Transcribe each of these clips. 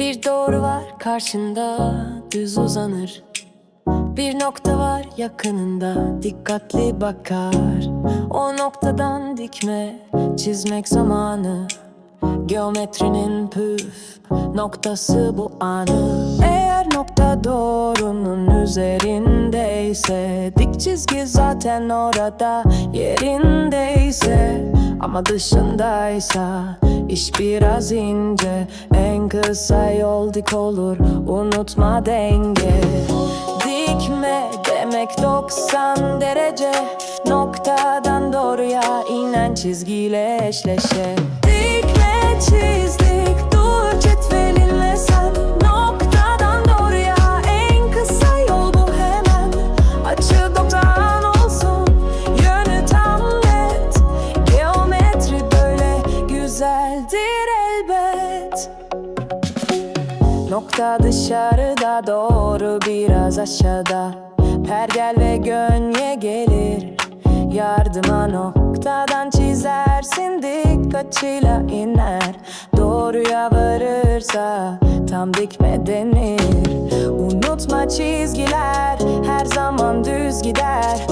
Bir doğru var karşında düz uzanır. Bir nokta var yakınında dikkatli bakar. O noktadan dikme çizmek zamanı. Geometrinin püf noktası bu anı. Eğer nokta doğrunun üzerindeyse Dik çizgi zaten orada yerindeyse Ama dışındaysa iş biraz ince. En kısa yol dik olur unutma denge. Dikme demek 90 derece. Noktadan doğruya inen çizgiyle eşleşe. Dikme çizdik Nokta dışarıda doğru biraz aşağıda. Pergel ve gönye gelir. Yardıma noktadan çizersin dik açıyla iner. Doğruya varırsa tam dikme denir Unutma çizgiler her zaman düz gider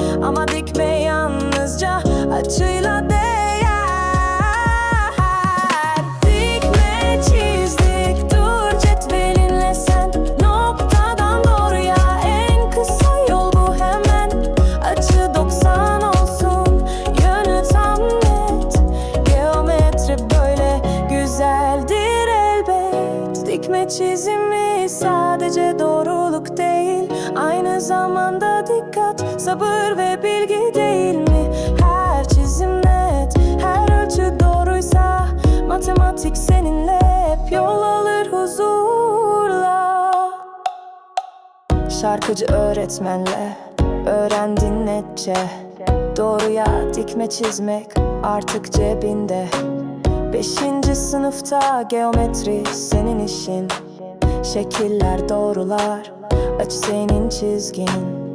Dikme çizimi sadece doğruluk değil. Aynı zamanda dikkat, sabır ve bilgi değil mi? Her çizim net, her ölçü doğruysa Matematik seninle hep yol alır huzurla. Şarkıcı öğretmenle öğrendin netçe Doğruya dikme çizmek artık cebinde Beşinci sınıfta geometri senin işin. Şekiller doğrular açı senin çizgin